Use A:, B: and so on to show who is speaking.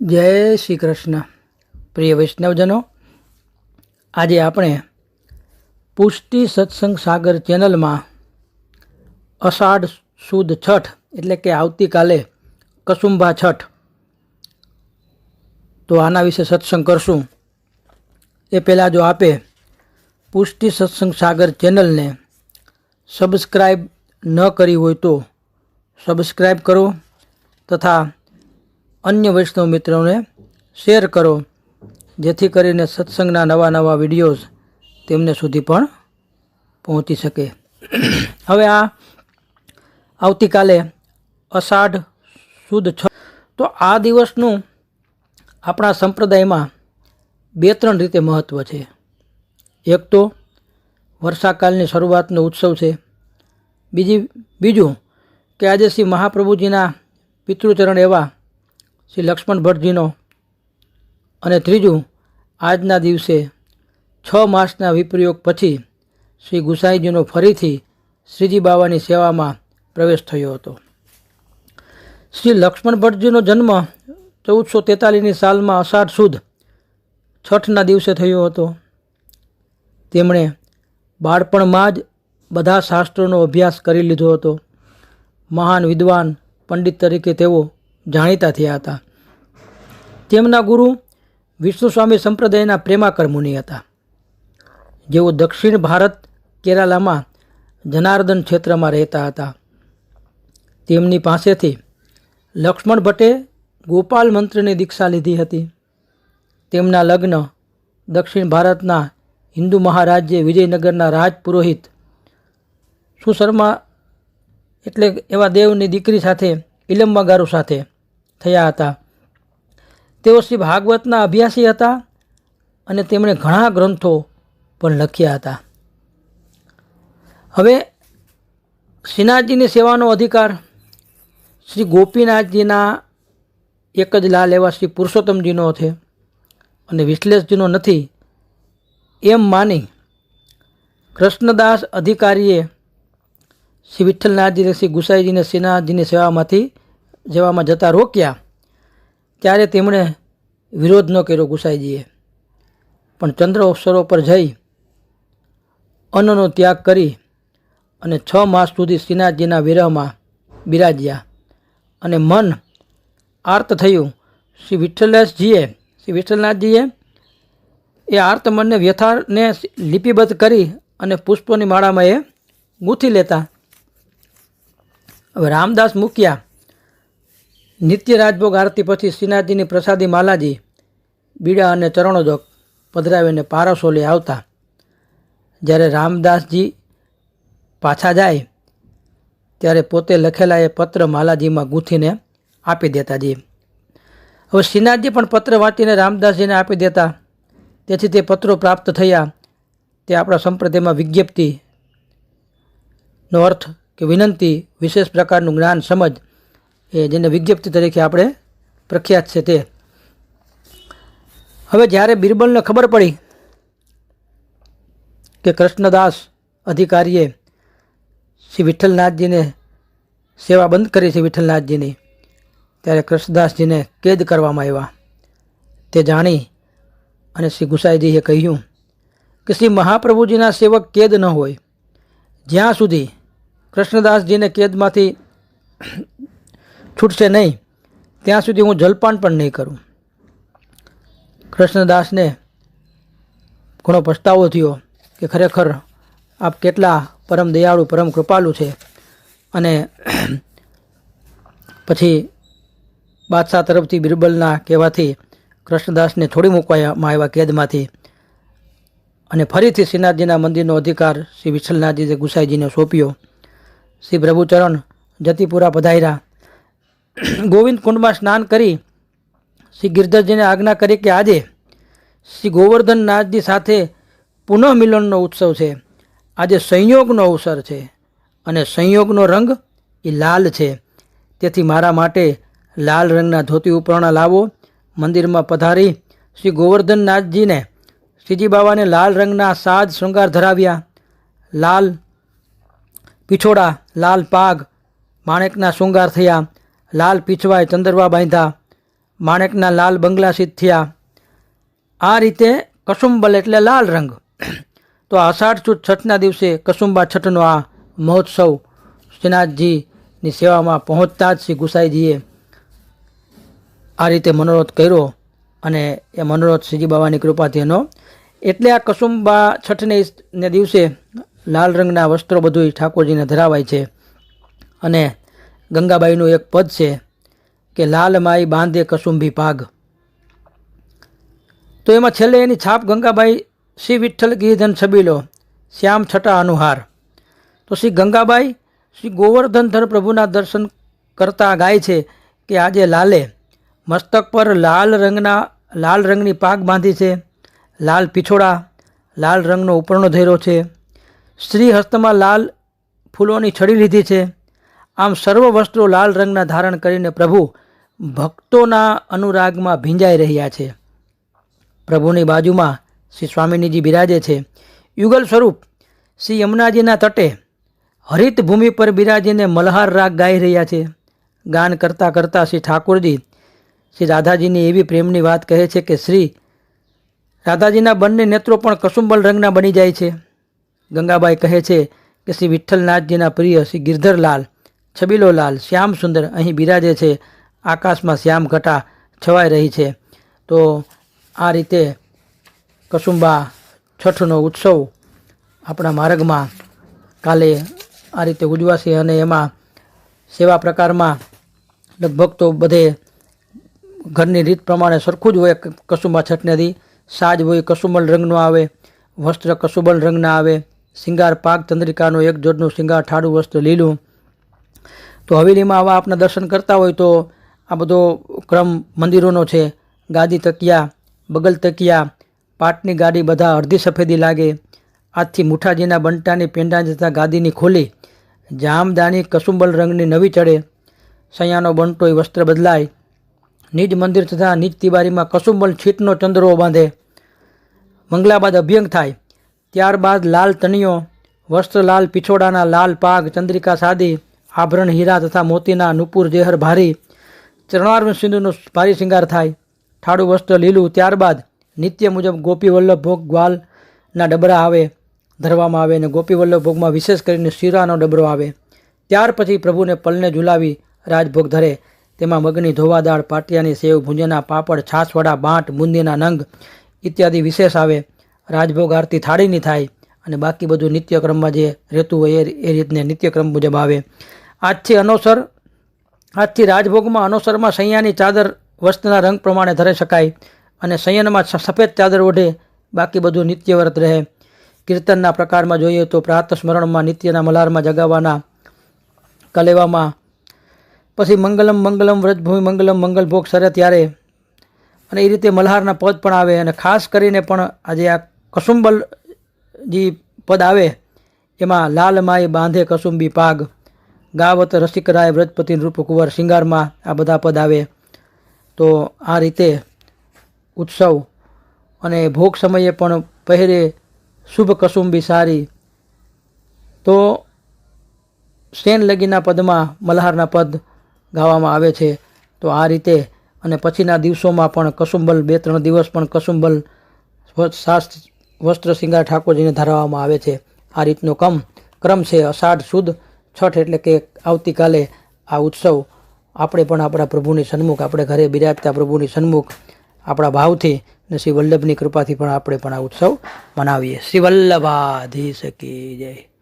A: જય શ્રી કૃષ્ણ. પ્રિય વૈષ્ણવજનો, આજે આપણે પુષ્ટિ સત્સંગ સાગર ચેનલમાં અષાઢ સુદ છઠ, એટલે કે આવતીકાલે કસુંબા છઠ, તો આના વિશે સત્સંગ કરશું. એ પહેલાં જો આપે પુષ્ટિ સત્સંગ સાગર ચેનલને સબસ્ક્રાઈબ ન કરી હોય તો સબસ્ક્રાઈબ કરો તથા અન્ય વૈષ્ણવ મિત્રોને શેર કરો, જેથી કરીને સત્સંગના નવા નવા વિડીયોઝ તેમને સુધી પણ પહોંચી શકે. હવે આ આવતીકાલે અષાઢ સુદ છ તો આ દિવસનું આપણા સંપ્રદાયમાં બે ત્રણ રીતે મહત્ત્વ છે. એક તો વર્ષાકાલની શરૂઆતનો ઉત્સવ છે. બીજી, બીજું કે આજે શ્રી મહાપ્રભુજીના પિતૃચરણ એવા શ્રી લક્ષ્મણ ભટ્ટજીનો. અને ત્રીજું, આજના દિવસે છ માસના વિપ્રયોગ પછી શ્રી ગુસાઈજીનો ફરીથી શ્રીજી બાવાની સેવામાં પ્રવેશ થયો હતો. શ્રી લક્ષ્મણ ભટ્ટજીનો જન્મ ચૌદસો તેતાલીસની સાલમાં અષાઢ સુદ છઠના દિવસે થયો હતો. તેમણે બાળપણમાં જ બધા શાસ્ત્રોનો અભ્યાસ કરી લીધો હતો. મહાન વિદ્વાન પંડિત તરીકે તેઓ જાણીતા થયા હતા. તેમના ગુરુ વિષ્ણુ સ્વામી સંપ્રદાયના પ્રેમાકર મુનિ હતા. જેઓ દક્ષિણ ભારત કેરાલામાં જનાર્દન ક્ષેત્રમાં રહેતા હતા. તેમની પાસેથી લક્ષ્મણ ભટ્ટે ગોપાલ મંત્રની દીક્ષા લીધી હતી. તેમના લગ્ન દક્ષિણ ભારતના હિન્દુ મહારાજ્ય વિજયનગરના રાજ પુરોહિત સુશર્મા એટલે એવા દેવની દીકરી સાથે ઇલમ્બાગારુ સાથે થયા હતા. તેઓ શ્રી ભાગવતના અભ્યાસી હતા અને તેમણે ઘણા ગ્રંથો પણ લખ્યા હતા. હવે શ્રીનાથજીની સેવાનો અધિકાર શ્રી ગોપીનાથજીના એક જ લાલ એવા શ્રી પુરુષોત્તમજીનો છે અને વિશ્લેષજીનો નથી. એમ માની કૃષ્ણદાસ અધિકારીએ શ્રી વિઠ્ઠલનાથજીને, શ્રી ગુસાઈજીને, શ્રીનાથજીની સેવામાંથી જવામાં જતા રોક્યા, ત્યારે તેમણે વિરોધ ન કર્યો ગુસાઈજીએ. પણ ચંદ્ર સરોવર જઈ અન્નનો ત્યાગ કરી અને છ માસ સુધી શ્રીનાથજીના વિરહમાં બિરાજ્યા અને મન આર્ત થયું. શ્રી વિઠ્ઠલદાસજીએ, શ્રી વિઠ્ઠલનાથજીએ એ આર્ત મનને વ્યથાને લિપિબદ્ધ કરી અને પુષ્પોની માળામાં એ ગૂંથી લેતા. હવે રામદાસ મૂક્યા. નિત્ય રાજભોગ આરતી પછી શ્રીનાથજીની પ્રસાદી માલાજી, બીડા અને ચરણોદક પધરાવીને પારસો લઈ આવતા. જ્યારે રામદાસજી પાછા જાય, ત્યારે પોતે લખેલા એ પત્ર માલાજીમાં ગૂંથીને આપી દેતા જી હવે શ્રીનાથજી પણ પત્ર વાંચીને રામદાસજીને આપી દેતા. તેથી તે પત્રો પ્રાપ્ત થયા. તે આપણા સંપ્રદાયમાં વિજ્ઞપ્તિનો અર્થ કે વિનંતી વિશેષ પ્રકારનું જ્ઞાન, સમજ એ જેને વિજ્ઞપ્તિ તરીકે આપણે પ્રખ્યાત છે તે. હવે જ્યારે બિરબલને ખબર પડી કે કૃષ્ણદાસ અધિકારીએ શ્રી વિઠ્ઠલનાથજીને સેવા બંધ કરી છે વિઠ્ઠલનાથજીની, ત્યારે કૃષ્ણદાસજીને કેદ કરવામાં આવ્યા. તે જાણી અને શ્રી ગુસાઈજીએ કહ્યું કે શ્રી મહાપ્રભુજીના સેવક કેદ ન હોય. જ્યાં સુધી કૃષ્ણદાસજીને કેદમાંથી છૂટશે નહીં. ત્યાં સુધી હું જલપાન પણ નહીં કરું. કૃષ્ણદાસને ઘણો પછતાવો થયો કે ખરેખર આપ કેટલા પરમ દયાળુ, પરમ કૃપાલુ છે. અને પછી બાદશાહ તરફથી બિરબલના કહેવાથી કૃષ્ણદાસને છોડી મૂકવામાં આવ્યા કેદમાંથી. અને ફરીથી શ્રીનાથજીના મંદિરનો અધિકાર શ્રી વિઠ્ઠલનાથજીએ ગુસાઈજીને સોંપ્યો. શ્રી પ્રભુચરણ જતીપુરા પધાર્યા. ગોવિંદ કુંડમાં સ્નાન કરી શ્રી ગિરધરજીને આજ્ઞા કરી કે આજે શ્રી ગોવર્ધનનાથજી સાથે પુનઃ મિલનનો ઉત્સવ છે. આજે સંયોગનો અવસર છે અને સંયોગનો રંગ એ લાલ છે. તેથી મારા માટે લાલ રંગના ધોતી ઉપરણા લાવો. મંદિરમાં પધારી શ્રી ગોવર્ધનનાથજીને શ્રીજી બાબાને લાલ રંગના સાજ શૃંગાર ધરાવ્યા. લાલ પીછોડા, લાલ પાગ, માણેકના શૃંગાર થયા. લાલ પીછવાય ચંદરવા બાંધ્યા. માણેકના લાલ બંગલા સિદ્ધ થયા. આ રીતે કસુંબલ એટલે લાલ રંગ. તો આષાઢ સુદ છઠના દિવસે કસુંબા છઠનો આ મહોત્સવ શ્રીનાથજીની સેવામાં પહોંચતા જ શ્રી ગુસાઈજીએ આ રીતે મનોરથ કર્યો અને એ મનોરથ શ્રીજી બાબાની કૃપાથી એનો એટલે આ કસુંબા છઠને ને દિવસે લાલ રંગના વસ્ત્રો બધું ઠાકોરજીને ધરાવાય છે. અને ગંગાબાઈનું એક પદ છે કે લાલ માઈ બાંધે કસુંભી પાગ. તો એમાં છેલ્લે એની છાપ ગંગાબાઈ શ્રી વિઠ્ઠલ ગિરિધન છબીલો, શ્યામ છટા અનુહાર. તો શ્રી ગંગાબાઈ શ્રી ગોવર્ધનધર પ્રભુના દર્શન કરતા ગાય છે કે આજે લાલે. મસ્તક પર લાલ રંગના, લાલ રંગની પાગ બાંધી છે, લાલ પીછોડા, લાલ રંગનો ઉપરણો ધૈર્યો છે. શ્રી હસ્તમાં લાલ ફૂલોની છડી લીધી છે. આમ સર્વ વસ્ત્રો લાલ રંગના ધારણ કરીને પ્રભુ ભક્તોના અનુરાગમાં ભીંજાઈ રહ્યા છે. પ્રભુની બાજુમાં શ્રી સ્વામિનીજી બિરાજે છે. યુગલ સ્વરૂપ, શ્રી યમુનાજીના તટે હરિત ભૂમિ પર બિરાજીને મલ્હાર રાગ ગાઈ રહ્યા છે. ગાન કરતાં કરતાં શ્રી ઠાકોરજી, શ્રી રાધાજીની એવી પ્રેમની વાત કહે છે કે શ્રી રાધાજીના બંને નેત્રો પણ કસુંબલ રંગના બની જાય છે. ગંગાબાઈ કહે છે કે શ્રી વિઠ્ઠલનાથજીના પ્રિય શ્રી ગિરધરલાલ છબીલો લાલ, શ્યામ સુંદર અહીં બિરાજે છે. આકાશમાં શ્યામ ઘટા છવાઈ રહી છે. તો આ રીતે કસુંબા છઠનો ઉત્સવ આપણા માર્ગમાં કાલે આ રીતે ઉજવાશે અને એમાં સેવા પ્રકારમાં લગભગ તો બધે ઘરની રીત પ્રમાણે સરખું જ હોય કસુંબા છઠનેથી. સાજ હોય કસુંબલ રંગનો આવે, વસ્ત્ર કસુંબલ રંગના આવે, શિંગાર પાક ચંદ્રિકાનો એક જોડનું શિંગાર, ઠાડું વસ્ત્ર લીલું તો હવેલીમાં આવા આપણા દર્શન કરતા હોય તો આ બધો ક્રમ મંદિરોનો છે. ગાદી તકિયા, બગલ તકિયા, પાટની ગાડી બધા અડધી સફેદી લાગે. આજથી મુઠાજીના બંટાની પેંડા જતા ગાદીની ખોલી. જામદાની કસુંબલ રંગની નવી ચડે. સૈયાનો બંટો વસ્ત્ર બદલાય. નિજ મંદિર તથા નિજ તિવારીમાં કસુંબલ છીટનો ચંદ્રો બાંધે. મંગલા બાદ અભ્યંગ થાય. ત્યારબાદ લાલ તણીઓ વસ્ત્ર લાલ પિછોડાના લાલ પાગ, ચંદ્રિકા સાદી આભરણ હીરા તથા મોતીના નુપુર જેહર ભારી ચરણાર્વ સિંધુનો ભારી શિંગાર થાય. ઠાડું વસ્ત્ર લીલું ત્યારબાદ નિત્ય મુજબ ગોપી વલ્લભ ભોગ ગ્વાલના ડબરા આવે ધરવામાં આવે અને ગોપી વલ્લભ ભોગમાં વિશેષ કરીને શીરાનો ડબરો આવે. ત્યાર પછી પ્રભુને પલને ઝુલાવી રાજભોગ ધરે. તેમાં મગની ધોવા દાળ, પાટિયાની સેવ, ભૂંજના પાપડ, છાસવડા, બાંટ બુંદીના નંગ ઇત્યાદિ વિશેષ આવે. રાજભોગ આરતી થાળીની થાય અને બાકી બધું નિત્યક્રમમાં જે રહેતું હોય એ રીતને નિત્યક્રમ મુજબ આવે. આજથી અનોસર આજથી રાજભોગમાં અનોસરમાં સૈયાની ચાદર વસ્ત્રના રંગ પ્રમાણે ધરી શકાય અને સૈયનમાં સફેદ ચાદર ઓઢે, બાકી બધું નિત્યવ્રત રહે. કીર્તનના પ્રકારમાં જોઈએ તો પ્રાત સ્મરણમાં નિત્યના મલારમાં જગાવવાના કલેવામાં, પછી મંગલમ મંગલમ વ્રજભૂમિ મંગલમ મંગલભોગ સરે ત્યારે, અને એ રીતે મલ્હારના પદ પણ આવે અને ખાસ કરીને પણ આજે આ કસુંબલ જે પદ આવે, એમાં લાલ માય બાંધે કસુંબી પાગ. ગાવત રસિકરાય વ્રજપતિ રૂપ કુંવર શિંગારમાં આ બધા પદ આવે. તો આ રીતે ઉત્સવ અને ભોગ સમયે પણ પહેરે શુભ કસુંબી સારી. તો સેન લગીના પદમાં મલ્હારના પદ ગાવામાં આવે છે. તો આ રીતે અને પછીના દિવસોમાં પણ કસુંબલ, બે ત્રણ દિવસ પણ કસુંબલ શાસ્ત્ર વસ્ત્ર શિંગાર ઠાકોરજીને ધરાવવામાં આવે છે. આ રીતનો કમ, ક્રમ છે અષાઢ સુદ છઠ એટલે કે આવતીકાલે આ ઉત્સવ આપણે પણ આપણા પ્રભુની સન્મુખ, આપણે ઘરે બિરાજતા પ્રભુની સન્મુખ, આપણા ભાવથી ને શ્રી વલ્લભની કૃપાથી પણ આપણે પણ આ ઉત્સવ મનાવીએ. શ્રી વલ્લભાધી શકી જય.